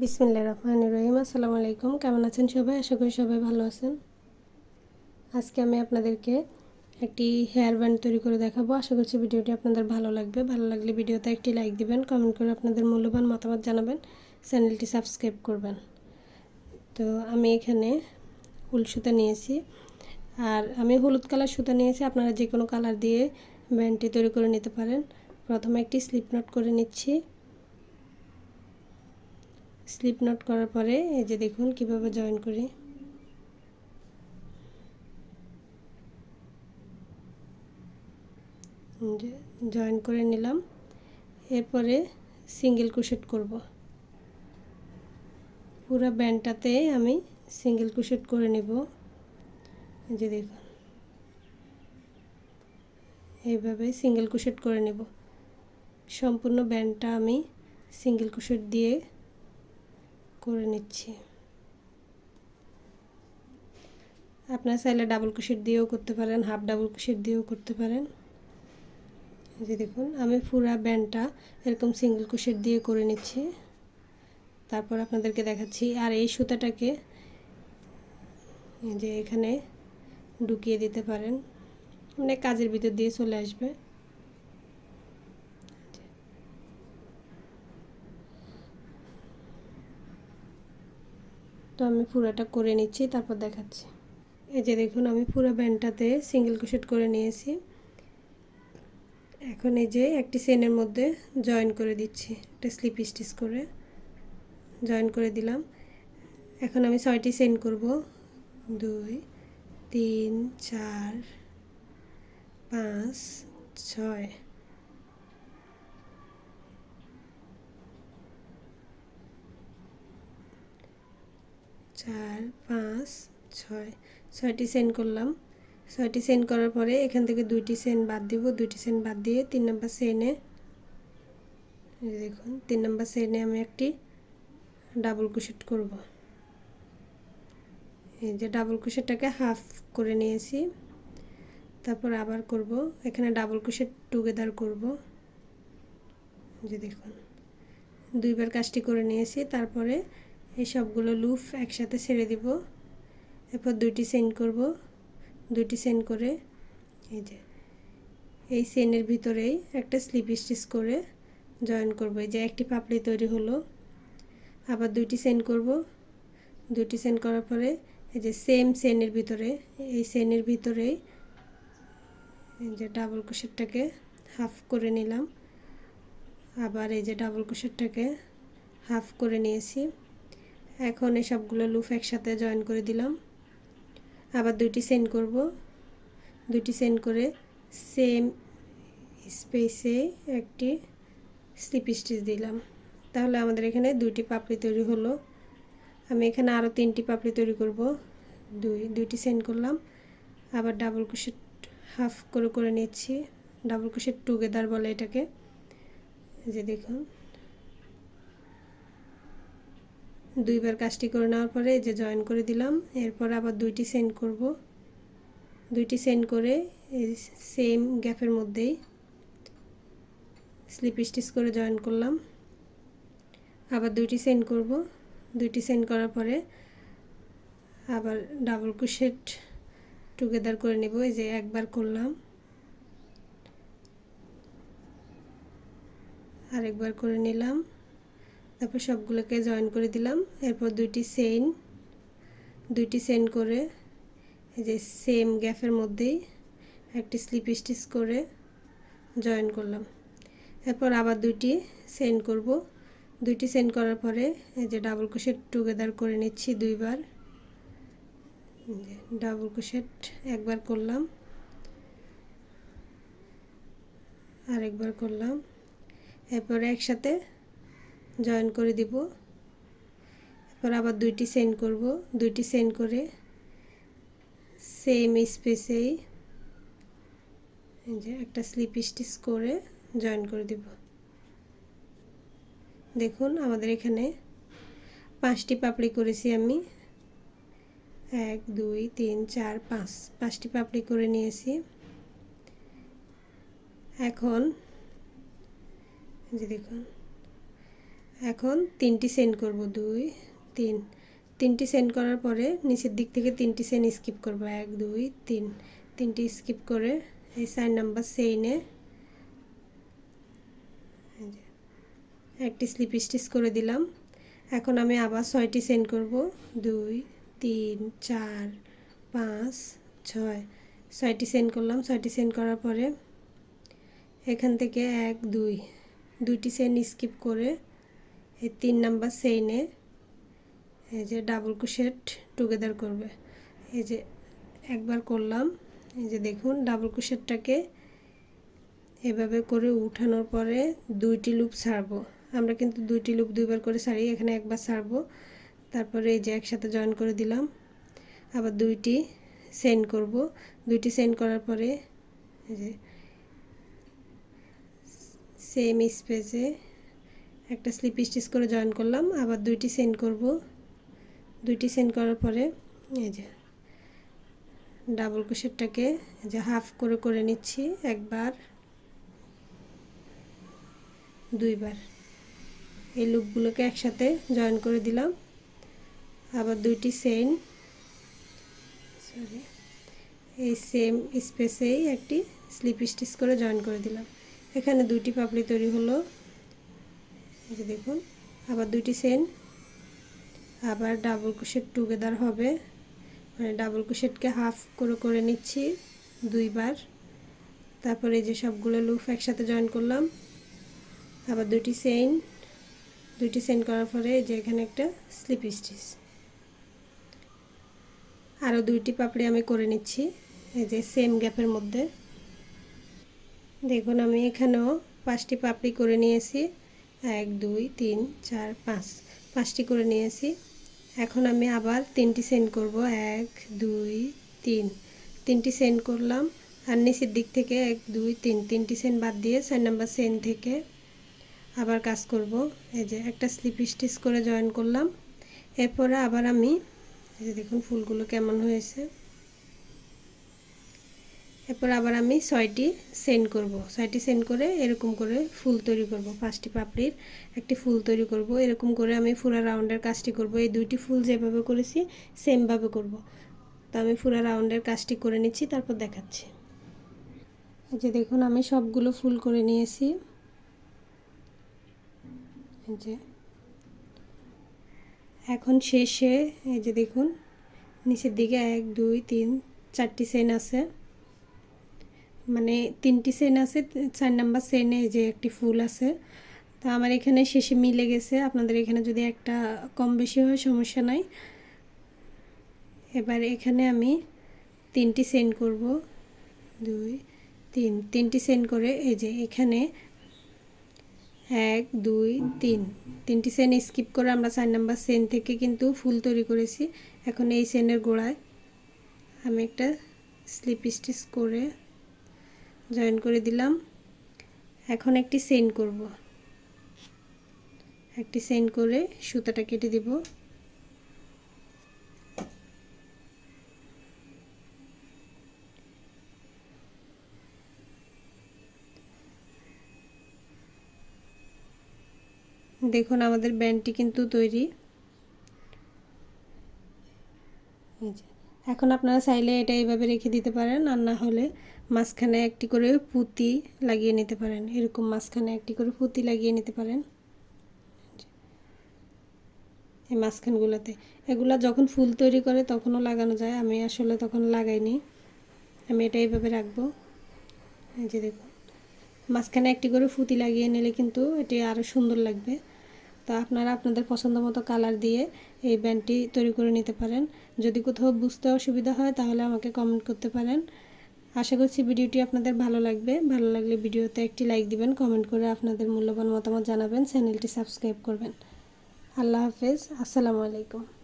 বিসমিল্লা রহমান রহিম। আসসালামু আলাইকুম। কেমন আছেন সবাই? আশা করি সবাই ভালো আছেন। আজকে আমি আপনাদেরকে একটি হেয়ার ব্যান্ড তৈরি করে দেখাবো। আশা করছি ভিডিওটি আপনাদের ভালো লাগবে। ভালো লাগলে ভিডিওতে একটি লাইক দিবেন, কমেন্ট করে আপনাদের মূল্যবান মতামত জানাবেন, চ্যানেলটি সাবস্ক্রাইব করবেন। তো আমি এখানে উল সুতা নিয়েছি। আর আমি হলুদ কালার সুতা নিয়েছি। আপনারা যে কোনো কালার দিয়ে ব্যান্ডটি তৈরি করে নিতে পারেন। প্রথমে একটি স্লিপ নট করে নিচ্ছি। স্লিপ নট করার পরে এই যে দেখুন কীভাবে জয়েন করি। জয়েন করে নিলাম। এরপরে সিঙ্গেল কুশেট করব। পুরো ব্যান্ডটাতে আমি সিঙ্গেল কুশেট করে নেব। যে দেখুন। এইভাবে সিঙ্গেল কুশেট করে নেব। সম্পূর্ণ ব্যান্ডটা আমি সিঙ্গেল কুশেট দিয়ে করে নিচ্ছি। আপনার চাইলে ডাবল কুশিট দিয়েও করতে পারেন হাফ ডাবল কুশিট দিয়েও করতে পারেন। যে দেখুন, আমি পুরা ব্যান্ডটা এরকম সিঙ্গেল কুশিট দিয়ে করে নিচ্ছি। তারপর আপনাদেরকে দেখাচ্ছি, আর এই সুতাটাকে যে এখানে ঢুকিয়ে দিতে পারেন। মানে কাজের ভিতর দিয়ে চলে আসবে। তো আমি পুরোটা করে নিচ্ছি, তারপর দেখাচ্ছি। এই যে দেখুন, আমি পুরো ব্যান্ডটাতে সিঙ্গেল ক্রোশেট করে নিয়েছি। এখন এই যে একটি সেনের মধ্যে জয়েন করে দিচ্ছি, একটা স্লিপ স্টিচ করে জয়েন করে দিলাম। এখন আমি ছয়টি চেন করব। দুই, তিন, চার, পাঁচ, ছয়। চার, পাঁচ, ছয়, ছয়টি সেন্ড করলাম। ছয়টি সেন্ড করার পরে এখান থেকে দুইটি সেন্ট বাদ দিব। দুইটি সেন্ট বাদ দিয়ে তিন নম্বর সেনে দেখুন, তিন নম্বর সেনে আমি একটি ডাবল কুশেট করব। এই যে ডাবল কুশেটটাকে হাফ করে নিয়েছি। তারপর আবার করব। এখানে ডাবল কুশেট টুগেদার করব। যে দেখুন, দুইবার কাজটি করে নিয়েছি। তারপরে এই সবগুলো লুফ একসাথে ছেড়ে দিব। এরপর দুইটি সেন্ড করব। দুইটি সেন্ড করে, এই যে, এই সেনের ভিতরেই একটা স্লিপ স্টিচ করে জয়েন করব। এই যে একটি পাপড়ি তৈরি হলো। আবার দুইটি সেন্ড করব। দুইটি সেন্ড করার পরে এই যে সেম সেনের ভিতরে, এই সেনের ভিতরেই এই যে ডাবল কুশেরটাকে হাফ করে নিলাম। আবার এই যে ডাবল কুশেরটাকে হাফ করে নিয়েছি। এখন এই সবগুলো লুফ একসাথে জয়েন করে দিলাম। আবার দুইটি সেন্ড করব। দুইটি সেন্ড করে সেম স্পেসে একটি স্লিপ স্টিচ দিলাম। তাহলে আমাদের এখানে দুইটি পাপড়ি তৈরি হলো। আমি এখানে আরও তিনটি পাপড়ি তৈরি করব। দুই, দুইটি সেন্ড করলাম। আবার ডাবল কুশেট হাফ করে করে নিচ্ছি। ডাবল কুশেট টুগেদার বলে এটাকে। যে দেখুন। দুইবার কাজটি করে নেওয়ার পরে যে জয়েন করে দিলাম, এরপর আবার দুইটি সেন্ড করব। দুইটি সেন্ড করে এই সেম গ্যাপের মধ্যেই স্লিপ স্টিচ করে জয়েন করলাম। আবার দুইটি সেন্ড করব। দুইটি সেন্ড করার পরে আবার ডাবল কুশেট টুগেদার করে নেব। এই যে একবার করলাম। আরেকবার করে নিলাম। তারপর সবগুলোকে জয়েন করে দিলাম। এরপর দুইটি সেন দুইটি সেন করে, এই যে সেম গ্যাপের মধ্যেই একটি স্লিপ স্টিচ করে জয়েন করলাম। এরপর আবার দুইটি সেন্ড করব। দুইটি সেন্ড করার পরে এই যে ডাবল ক্রোশেট টুগেদার করে নিচ্ছি দুইবার। ডাবল ক্রোশেট একবার করলাম। আরেকবার করলাম। এরপরে একসাথে জয়েন করে দিব। এরপর আবার দুইটি সেন্ড করব। দুইটি সেন্ড করে সেম স্পেসেই যে একটা স্লিপ স্টিচ করে জয়েন করে দিব। দেখুন আমাদের এখানে পাঁচটি পাপড়ি করেছি আমি। এক, দুই, তিন, চার, পাঁচ পাঁচটি পাপড়ি করে নিয়েছি। এখন যে দেখুন এখন তিনটি সেন্ড করব, দুই, তিন। তিনটি সেন্ড করার পরে নিচের দিক থেকে তিনটি সেন স্কিপ করব, এক, দুই, তিন। তিনটি স্কিপ করে এই সাইন নাম্বার সেইনে একটি স্লিপ স্টিচ করে দিলাম। এখন আমি আবার ছয়টি সেন্ড করব, দুই, তিন, চার, পাঁচ, ছয়। ছয়টি সেন্ড করলাম, ছয়টি সেন্ড করার পরে এখান থেকে এক, দুই। দুইটি সেন স্কিপ করে এই তিন নাম্বার সেইনে এই যে ডাবল কুশেট টুগেদার করবে। এই যে একবার করলাম, এই যে দেখুন ডাবল কুশেটটাকে এভাবে করে উঠানোর পরে দুইটি লুপ ছাড়বো। আমরা কিন্তু দুইটি লুপ দুইবার করে ছাড়ি, এখানে একবার ছাড়বো। তারপরে এই যে একসাথে জয়েন করে দিলাম। আবার দুইটি সেন্ড করব। দুইটি সেন্ড করার পরে এই যে সেম স্পেসে একটা স্লিপ স্টিচ করে জয়েন করলাম, আবার দুইটি সেন্ড করব। দুইটি সেন্ড করার পরে, এই যে, ডাবল ক্রোশেটটাকে যে হাফ করে করে নিচ্ছি, একবার, দুইবার। এই লুপগুলোকে একসাথে জয়েন করে দিলাম। আবার দুইটি সেন সরি, এই সেম স্পেসেই একটি স্লিপ স্টিচ করে জয়েন করে দিলাম। এখানে দুইটি পাপড়ি তৈরি হলো। এই যে দেখুন, আবার দুইটি সেন আবার ডাবল ক্রোশেট টুগেদার হবে। মানে ডাবল ক্রোশেটকে হাফ করে করে নিচ্ছি দুইবার। তারপরে এই যে সবগুলো লুপ একসাথে জয়েন করলাম। আবার দুইটি সেন দুইটি সেন করার পরে যে এখানে একটা স্লিপ স্টিচ আরও দুইটি পাপড়ি আমি করে নিচ্ছি, এই যে সেম গ্যাপের মধ্যে। দেখুন, আমি এখানেও পাঁচটি পাপড়ি করে নিয়েছি। এক, দুই, তিন, চার, পাঁচ। পাঁচটি করে নিয়েছি। এখন আমি আবার তিনটি সেন্ড করব। এক, দুই, তিন। তিনটি সেন্ড করলাম। আর নিচের দিক থেকে এক, দুই, তিন। তিনটি সেন্ট বাদ দিয়ে চার নাম্বার সেন থেকে আবার কাজ করব। এই যে একটা স্লিপ স্টিচ করে জয়েন করলাম। এরপরে আবার আমি দেখুন ফুলগুলো কেমন হয়েছে। এরপর আবার আমি ছয়টি সেন্ড করব। ছয়টি সেন্ড করে এরকম করে ফুল তৈরি করব। পাঁচটি পাপড়ির একটি ফুল তৈরি করব। এরকম করে আমি ফুরা রাউন্ডের কাজটি করব। এই দুইটি ফুল যেভাবে করেছি, সেমভাবে করব। তো আমি ফুরা রাউন্ডের কাজটি করে নিচ্ছি, তারপর দেখাচ্ছি। যে দেখুন, আমি সবগুলো ফুল করে নিয়েছি। যে। এখন শেষে, এই যে দেখুন, নিচের দিকে এক, দুই, তিন, চারটি সেন আছে। মানে তিনটি সেন আছে, চার নাম্বার সেনে যে একটি ফুল আছে। তো আমার এখানে শেষে মিলে গেছে। আপনাদের এখানে যদি একটা কম বেশি হয়, সমস্যা নাই। এবার এখানে আমি তিনটি সেন্ড করব। দুই, তিন, তিনটি সেন্ড করে এই যে এখানে এক, দুই, তিন। তিনটি সেন স্কিপ করে আমরা চার নাম্বার সেন থেকে কিন্তু ফুল তৈরি করেছি। এখন এই সেনের গোড়ায় আমি একটা স্লিপ স্টিচ করে জয়েন করে দিলাম। এখন একটি সেন করব। একটি সেন করে সুতাটা কেটে দিব। দেখুন আমাদের ব্যান্ডটি কিন্তু তৈরি। এখন আপনারা চাইলে এটা এইভাবে রেখে দিতে পারেন আর না হলে মাঝখানে একটি করে পুঁতি লাগিয়ে নিতে পারেন। এরকম মাঝখানে একটি করে পুঁতি লাগিয়ে নিতে পারেন। এই মাঝখানগুলোতে। এগুলা যখন ফুল তৈরি করে তখনও লাগানো যায়। আমি আসলে তখন লাগাইনি। আমি এটা এইভাবে রাখব। এই যে দেখুন, মাঝখানে একটি করে ফুতি লাগিয়ে নিলে কিন্তু এটি আরও সুন্দর লাগবে। তো আপনারা আপনাদের পছন্দ মতো কালার দিয়ে এই ব্যান্ডটি তৈরি করে নিতে পারেন। যদি কোথাও বুঝতে অসুবিধা হয় তাহলে আমাকে কমেন্ট করতে পারেন। আশা করছি ভিডিওটি আপনাদের ভালো লাগবে। ভালো লাগলে ভিডিওতে একটি লাইক দিবেন কমেন্ট করে আপনাদের মূল্যবান মতামত জানাবেন চ্যানেলটি সাবস্ক্রাইব করবেন। আল্লাহ হাফেজ, আসসালামু আলাইকুম।